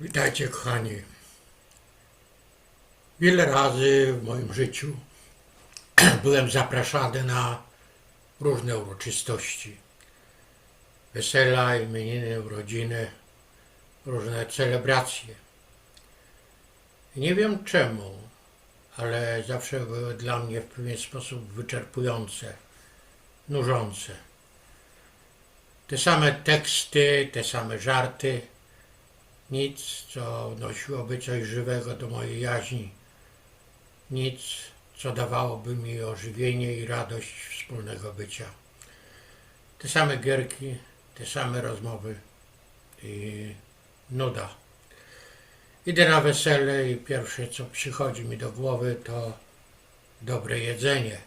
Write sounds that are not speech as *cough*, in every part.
Witajcie kochani. Wiele razy w moim życiu *clears throat* byłem zapraszany na różne uroczystości. Wesela, imieniny, urodziny, różne celebracje. Nie wiem czemu, ale zawsze były dla mnie w pewien sposób wyczerpujące, nużące. Te same teksty, te same żarty, nic, co wnosiłoby coś żywego do mojej jaźni, nic, co dawałoby mi ożywienie i radość wspólnego bycia. Te same gierki, te same rozmowy i nuda. Idę na wesele i pierwsze, co przychodzi mi do głowy, to dobre jedzenie.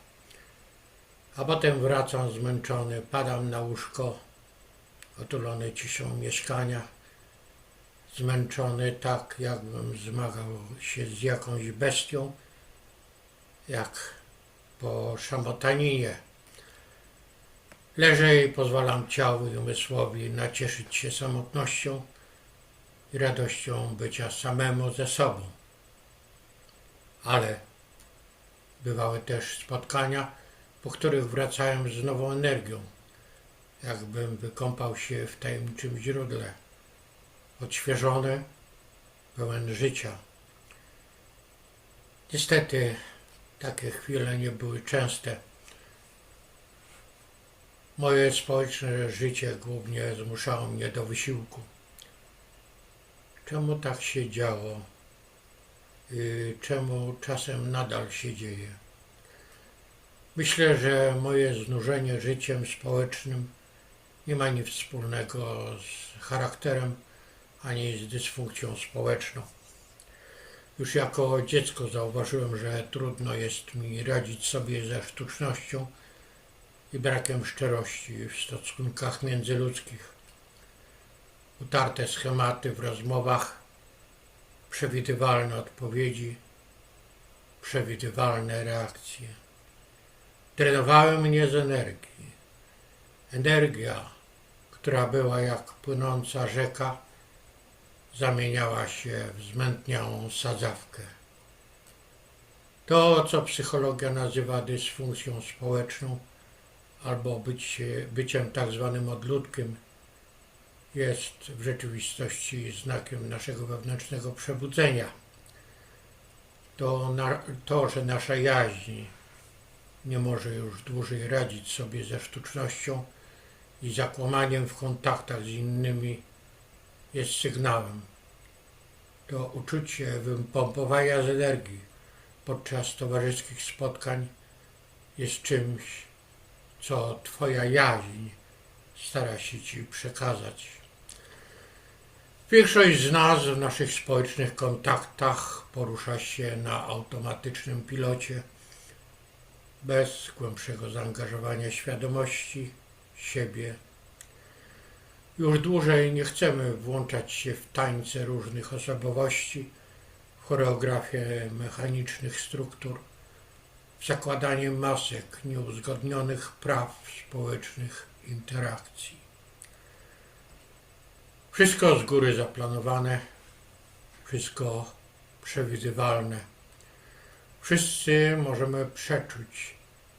A potem wracam zmęczony, padam na łóżko, otulony ciszą mieszkania zmęczony, tak jakbym zmagał się z jakąś bestią, jak po szamotaninie. Leżę i pozwalam ciału i umysłowi nacieszyć się samotnością i radością bycia samemu ze sobą. Ale bywały też spotkania, po których wracałem z nową energią, jakbym wykąpał się w tajemniczym źródle odświeżony, pełen życia. Niestety takie chwile nie były częste. Moje społeczne życie głównie zmuszało mnie do wysiłku. Czemu tak się działo? I czemu czasem nadal się dzieje? Myślę, że moje znużenie życiem społecznym nie ma nic wspólnego z charakterem ani z dysfunkcją społeczną. Już jako dziecko zauważyłem, że trudno jest mi radzić sobie ze sztucznością i brakiem szczerości w stosunkach międzyludzkich. Utarte schematy w rozmowach, przewidywalne odpowiedzi, przewidywalne reakcje. Trenowały mnie z energii. Energia, która była jak płynąca rzeka, zamieniała się w zmętniałą sadzawkę. To, co psychologia nazywa dysfunkcją społeczną albo bycie, byciem tak zwanym odludkiem, jest w rzeczywistości znakiem naszego wewnętrznego przebudzenia. To, na, to, że nasza jaźń nie może już dłużej radzić sobie ze sztucznością i zakłamaniem w kontaktach z innymi, jest sygnałem. To uczucie wypompowania z energii podczas towarzyskich spotkań jest czymś, co Twoja jaźń stara się Ci przekazać. Większość z nas w naszych społecznych kontaktach porusza się na automatycznym pilocie, bez głębszego zaangażowania świadomości siebie już dłużej nie chcemy włączać się w tańce różnych osobowości, w choreografię mechanicznych struktur, w zakładanie masek nieuzgodnionych praw społecznych interakcji. Wszystko z góry zaplanowane, wszystko przewidywalne. Wszyscy możemy przeczuć,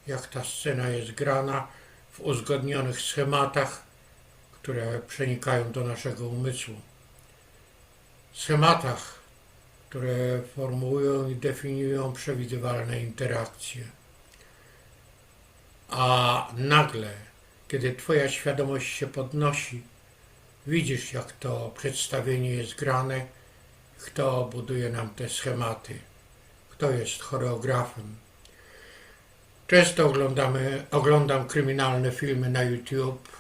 jak ta scena jest grana w uzgodnionych schematach, które przenikają do naszego umysłu. Schematach, które formułują i definiują przewidywalne interakcje. A nagle, kiedy Twoja świadomość się podnosi, widzisz, jak to przedstawienie jest grane, kto buduje nam te schematy, kto jest choreografem. Często oglądamy, oglądam kryminalne filmy na YouTube,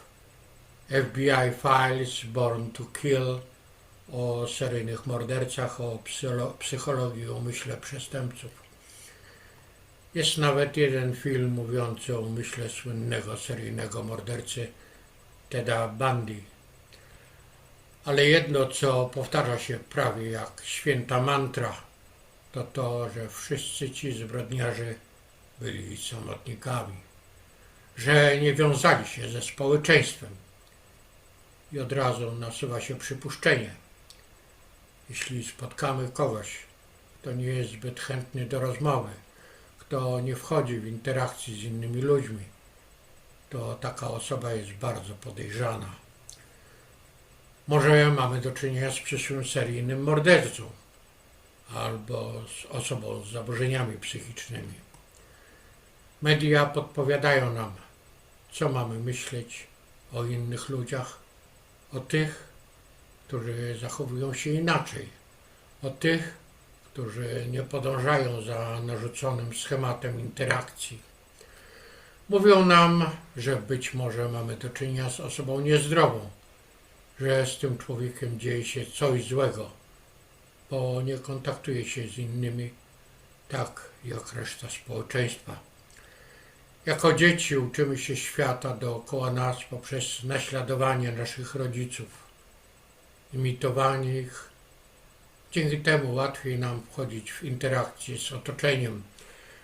FBI Files, Born to Kill, o seryjnych mordercach, o psychologii, umyśle przestępców. Jest nawet jeden film mówiący o umyśle słynnego seryjnego mordercy Teda Bundy. Ale jedno, co powtarza się prawie jak święta mantra, to to, że wszyscy ci zbrodniarze byli samotnikami, że nie wiązali się ze społeczeństwem i od razu nasuwa się przypuszczenie. Jeśli spotkamy kogoś, kto nie jest zbyt chętny do rozmowy, kto nie wchodzi w interakcję z innymi ludźmi, to taka osoba jest bardzo podejrzana. Może mamy do czynienia z przyszłym seryjnym mordercą albo z osobą z zaburzeniami psychicznymi. Media podpowiadają nam, co mamy myśleć o innych ludziach, o tych, którzy zachowują się inaczej, o tych, którzy nie podążają za narzuconym schematem interakcji. Mówią nam, że być może mamy do czynienia z osobą niezdrową, że z tym człowiekiem dzieje się coś złego, bo nie kontaktuje się z innymi tak jak reszta społeczeństwa. Jako dzieci uczymy się świata dookoła nas poprzez naśladowanie naszych rodziców, imitowanie ich. Dzięki temu łatwiej nam wchodzić w interakcję z otoczeniem,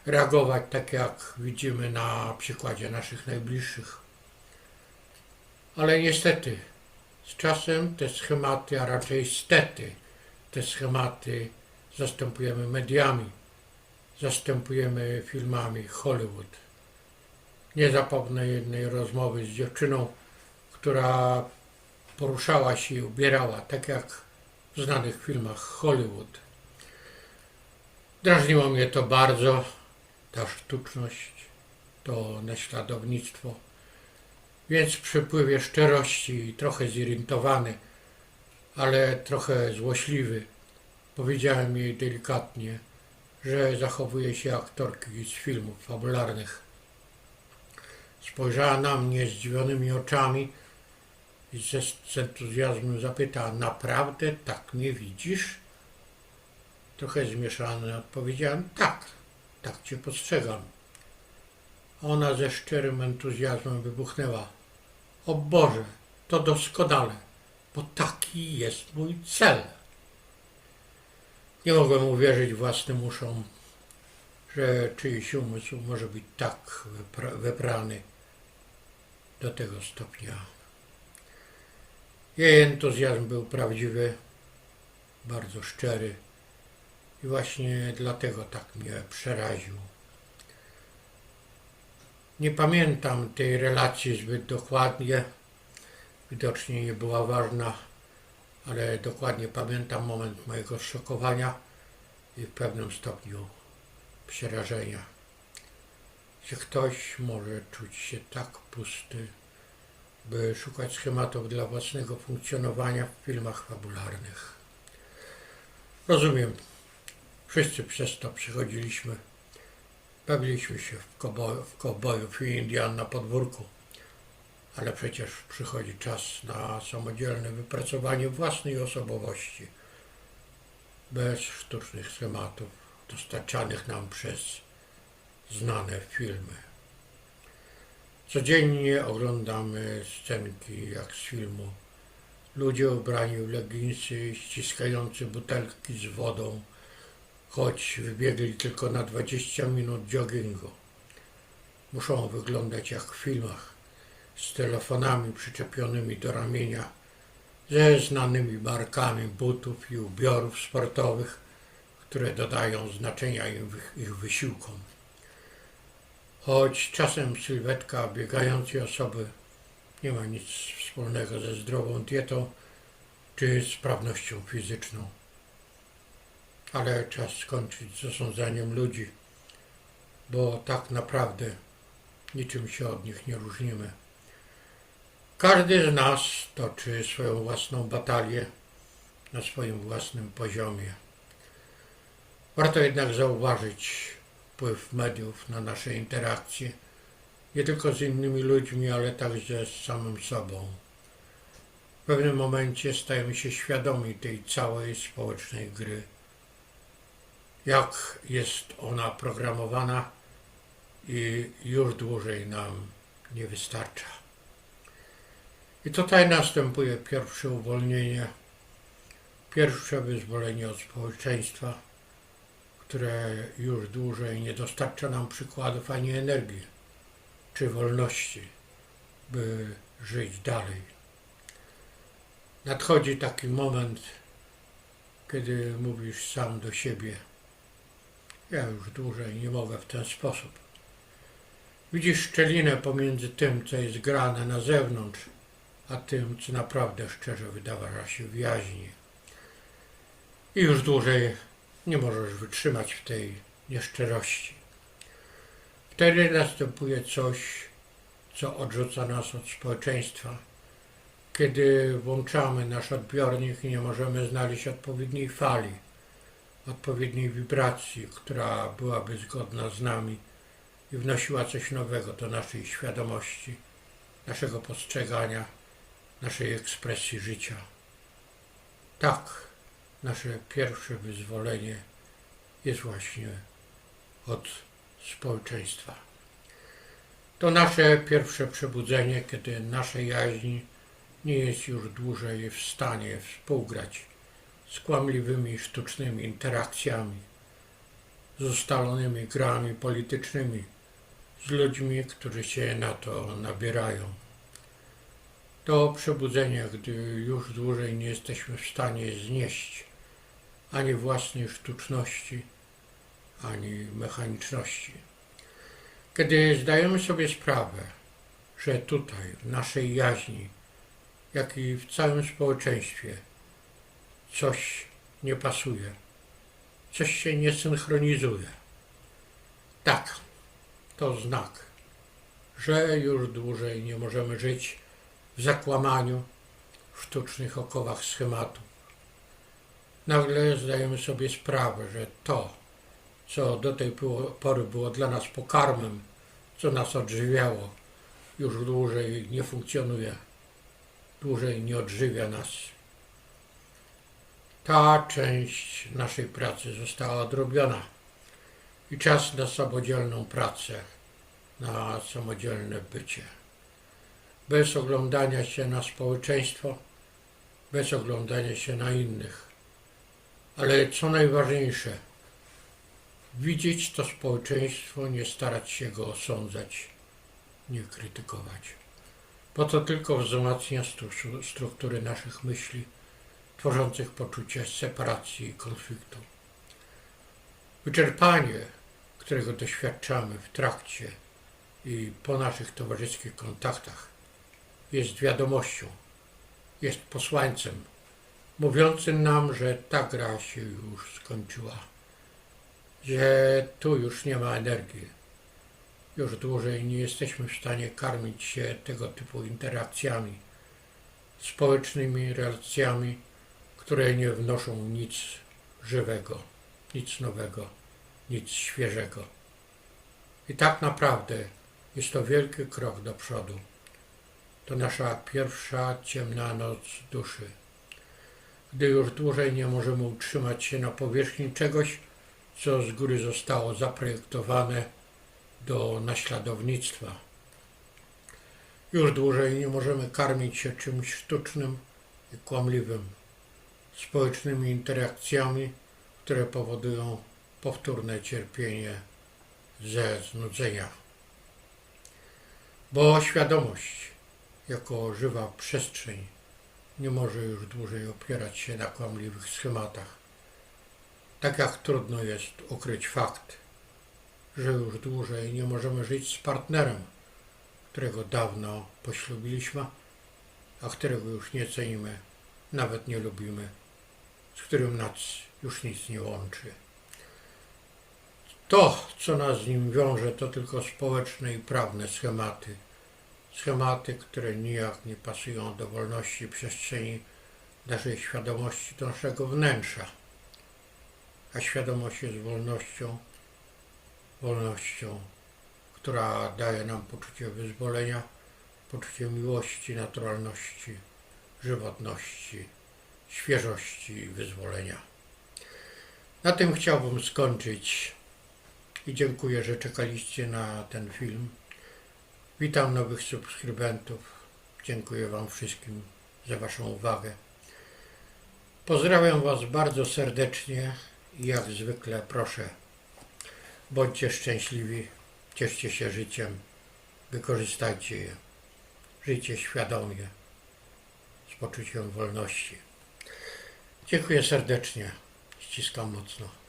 reagować tak jak widzimy na przykładzie naszych najbliższych. Ale niestety, z czasem te schematy, a raczej stety, te schematy zastępujemy mediami, zastępujemy filmami Hollywood. Nie zapomnę jednej rozmowy z dziewczyną, która poruszała się i ubierała tak jak w znanych filmach Hollywood. Drażniło mnie to bardzo, ta sztuczność, to naśladownictwo. Więc w przypływie szczerości trochę zirytowany, ale trochę złośliwy, powiedziałem jej delikatnie, że zachowuje się aktorki z filmów fabularnych. Spojrzała na mnie zdziwionymi oczami i ze, z entuzjazmem zapytała, naprawdę tak mnie widzisz? Trochę zmieszany odpowiedziałem, tak, tak cię postrzegam. Ona ze szczerym entuzjazmem wybuchnęła. O Boże, to doskonale, bo taki jest mój cel. Nie mogłem uwierzyć własnym uszom, że czyjś umysł może być tak wypra- wyprany do tego stopnia. Jej entuzjazm był prawdziwy, bardzo szczery i właśnie dlatego tak mnie przeraził. Nie pamiętam tej relacji zbyt dokładnie, widocznie nie była ważna, ale dokładnie pamiętam moment mojego szokowania i w pewnym stopniu przerażenia, że ktoś może czuć się tak pusty, by szukać schematów dla własnego funkcjonowania w filmach fabularnych. Rozumiem, wszyscy przez to przechodziliśmy. Bawiliśmy się w, kobo- w kowbojów i Indian na podwórku, ale przecież przychodzi czas na samodzielne wypracowanie własnej osobowości, bez sztucznych schematów dostarczanych nam przez znane filmy. Codziennie oglądamy scenki jak z filmu. Ludzie ubrani w leginsy, ściskający butelki z wodą, choć wybiegli tylko na 20 minut joggingu. Muszą wyglądać jak w filmach, z telefonami przyczepionymi do ramienia, ze znanymi markami butów i ubiorów sportowych, które dodają znaczenia im, ich wysiłkom. Choć czasem sylwetka biegającej osoby nie ma nic wspólnego ze zdrową dietą czy sprawnością fizyczną. Ale czas skończyć z osądzaniem ludzi, bo tak naprawdę niczym się od nich nie różnimy. Każdy z nas toczy swoją własną batalię na swoim własnym poziomie. Warto jednak zauważyć wpływ mediów na nasze interakcje, nie tylko z innymi ludźmi, ale także z samym sobą. W pewnym momencie stajemy się świadomi tej całej społecznej gry. Jak jest ona programowana i już dłużej nam nie wystarcza. I tutaj następuje pierwsze uwolnienie, pierwsze wyzwolenie od społeczeństwa, które już dłużej nie dostarcza nam przykładów ani energii czy wolności, by żyć dalej. Nadchodzi taki moment, kiedy mówisz sam do siebie. Ja już dłużej nie mogę w ten sposób. Widzisz szczelinę pomiędzy tym, co jest grane na zewnątrz, a tym, co naprawdę szczerze wydawa się w jaźni. I już dłużej nie możesz wytrzymać w tej nieszczerości. Wtedy następuje coś, co odrzuca nas od społeczeństwa. Kiedy włączamy nasz odbiornik i nie możemy znaleźć odpowiedniej fali, odpowiedniej wibracji, która byłaby zgodna z nami i wnosiła coś nowego do naszej świadomości, naszego postrzegania, naszej ekspresji życia. Tak, nasze pierwsze wyzwolenie jest właśnie od społeczeństwa. To nasze pierwsze przebudzenie, kiedy nasze jaźni nie jest już dłużej w stanie współgrać z kłamliwymi, sztucznymi interakcjami, z ustalonymi grami politycznymi, z ludźmi, którzy się na to nabierają. To przebudzenie, gdy już dłużej nie jesteśmy w stanie znieść ani własnej sztuczności, ani mechaniczności. Kiedy zdajemy sobie sprawę, że tutaj, w naszej jaźni, jak i w całym społeczeństwie, coś nie pasuje, coś się nie synchronizuje. Tak, to znak, że już dłużej nie możemy żyć zakłamaniu, w sztucznych okowach schematów. Nagle zdajemy sobie sprawę, że to, co do tej pory było dla nas pokarmem, co nas odżywiało, już dłużej nie funkcjonuje, dłużej nie odżywia nas. Ta część naszej pracy została odrobiona i czas na samodzielną pracę, na samodzielne bycie. Bez oglądania się na społeczeństwo, bez oglądania się na innych. Ale co najważniejsze, widzieć to społeczeństwo, nie starać się go osądzać, nie krytykować. Bo to tylko wzmacnia stru- struktury naszych myśli, tworzących poczucie separacji i konfliktu. Wyczerpanie, którego doświadczamy w trakcie i po naszych towarzyskich kontaktach, jest wiadomością, jest posłańcem, mówiącym nam, że ta gra się już skończyła że tu już nie ma energii. Już dłużej nie jesteśmy w stanie karmić się tego typu interakcjami, społecznymi relacjami, które nie wnoszą nic żywego, nic nowego, nic świeżego. I tak naprawdę jest to wielki krok do przodu. To nasza pierwsza ciemna noc duszy. Gdy już dłużej nie możemy utrzymać się na powierzchni czegoś, co z góry zostało zaprojektowane do naśladownictwa. Już dłużej nie możemy karmić się czymś sztucznym i kłamliwym, społecznymi interakcjami, które powodują powtórne cierpienie ze znudzenia. Bo świadomość, jako żywa przestrzeń, nie może już dłużej opierać się na kłamliwych schematach tak jak trudno jest ukryć fakt, że już dłużej nie możemy żyć z partnerem, którego dawno poślubiliśmy, a którego już nie cenimy, nawet nie lubimy, z którym nas już nic nie łączy. To, co nas z nim wiąże, to tylko społeczne i prawne schematy. Schematy, które nijak nie pasują do wolności przestrzeni naszej świadomości, do naszego wnętrza a świadomość jest wolnością, wolnością, która daje nam poczucie wyzwolenia, poczucie miłości, naturalności, żywotności, świeżości i wyzwolenia. Na tym chciałbym skończyć i dziękuję, że czekaliście na ten film. Witam nowych subskrybentów. Dziękuję Wam wszystkim za Waszą uwagę. Pozdrawiam Was bardzo serdecznie i jak zwykle proszę, bądźcie szczęśliwi, cieszcie się życiem, wykorzystajcie je, żyjcie świadomie, z poczuciem wolności. Dziękuję serdecznie. Ściskam mocno.